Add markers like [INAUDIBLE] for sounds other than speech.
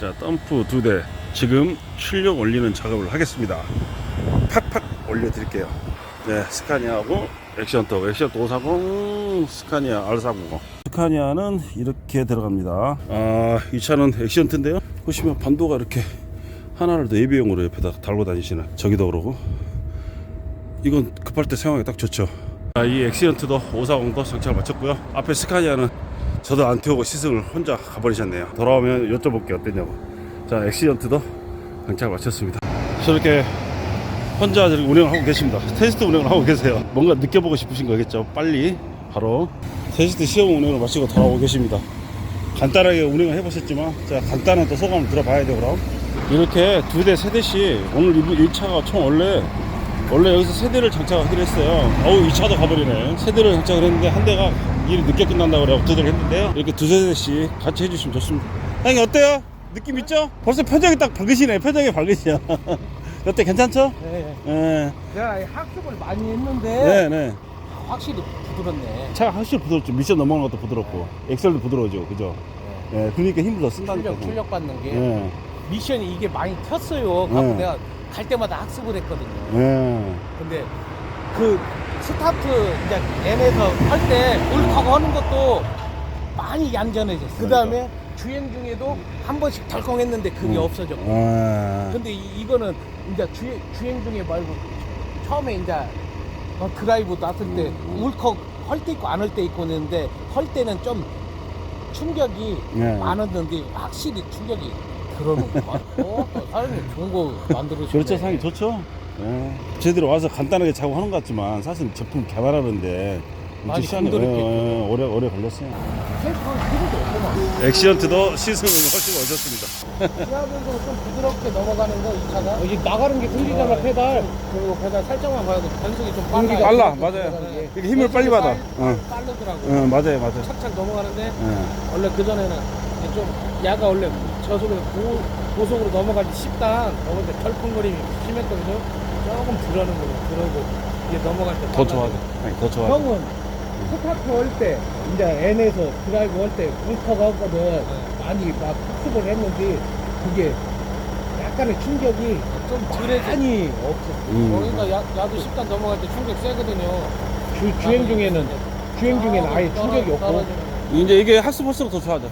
자, 덤프 두 대. 지금 출력 올리는 작업을 하겠습니다. 팍팍 올려 드릴게요. 네, 스카니아하고 액션톱, 액션톱 540, 스카니아 R490. 스카니아는 이렇게 들어갑니다. 아, 이 차는 액션트인데요. 보시면 반도가 이렇게 하나를 더 예비용으로 옆에다 달고 다니시는 저기도 그러고 이건 급할 때 사용하기 딱 좋죠. 아, 이 엑시언트도 540도 정착을 마쳤고요. 앞에 스카니아는 저도 안 태우고 시승을 혼자 가버리셨네요. 돌아오면 여쭤볼게 어땠냐고. 자, 엑시언트도 정착을 마쳤습니다. 저렇게 혼자 저렇게 운행을 하고 계십니다. 테스트 운행을 하고 계세요. 뭔가 느껴보고 싶으신 거겠죠. 빨리 바로 테스트 시험 운행을 마치고 돌아오고 계십니다. 간단하게 운행을 해보셨지만 제가 간단한 또 소감을 들어봐야 돼요 그럼 이렇게 두 대 세 대씩 오늘 이, 이 차가 총 원래 원래 여기서 세 대를 장착하기로 했어요 어우 이 차도 가버리네 세 대를 장착을 했는데 한 대가 일이 늦게 끝난다고 그래서 두 대를 했는데요 이렇게 두세 대씩 같이 해주시면 좋습니다 형님 어때요? 느낌 있죠? 벌써 표정이 딱 밝으시네 표정이 밝으시야 [LAUGHS] 어때 괜찮죠? 네. 네. 제가 학습을 많이 했는데 네, 네. 확실히 부드럽네. 차가 확실히 부드럽죠 미션 넘어가는 것도 부드럽고 엑셀도 부드러워져 그죠? 네, 그러니까 힘을 더 쓴다니까 출력 출력 받는 게 네. 미션이 이게 많이 튀었어요. 네. 갖고 내가 갈 때마다 학습을 했거든요. 네. 근데 그 스타트 이제 N에서 할때 울컥 하는 것도 많이 얌전해졌어. 그 다음에 주행 중에도 한 번씩 덜컹했는데 그게 음. 없어졌고. 아. 근데 이, 이거는 이제 주행, 주행 중에 말고 처음에 이제 어, 드라이브 놨을 때 음. 울컥 할 때 있고 안 할 때 있고 있는데 할 때는 좀 충격이 네. 많았는데 확실히 충격이 같고 또 사장님 좋은 거 만들어주시네. 그렇죠. 상이 좋죠. 예. 제대로 와서 간단하게 작업 하는 것 같지만 사실 제품 개발하는데 많이 시간이 힘들었겠죠. 예, 예, 오래 오래 걸렸어요. 엑시언트도 시승을 훨씬 어졌습니다. 지하면서 좀 부드럽게 넘어가는 거 이 차가? 여기 나가는 게 끌리잖아 페달. 그리고 페달 살짝만 봐도 변속이 좀 빨라 빨라, 맞아요. 이렇게 힘을 빨리 받아. 응. 빠르더라고 예, 맞아요 맞아요. 착착 넘어가는데 예. 원래 그 전에는 좀 야가 원래 저속에서 고, 고속으로 넘어가기 쉽다 넘어갈 때 털컹거림이 심했거든요. 조금 들어는 거고 들어고 이제 넘어갈 때 더. 좋아져 아니, 더 좋아져 형은 스타트 할때 이제 N에서 드라이브 할때 울커가 했거든. 많이 막 학습을 했는데 그게 약간의 충격이 좀 많이 없었어 음. 그러니까 야, 야도 10단 넘어갈 때 충격 세거든요. 주, 주행 중에는 주행 중에는 아예 충격이 없고. 떨어지는 거. 이제 이게 학습할수록 더 좋아져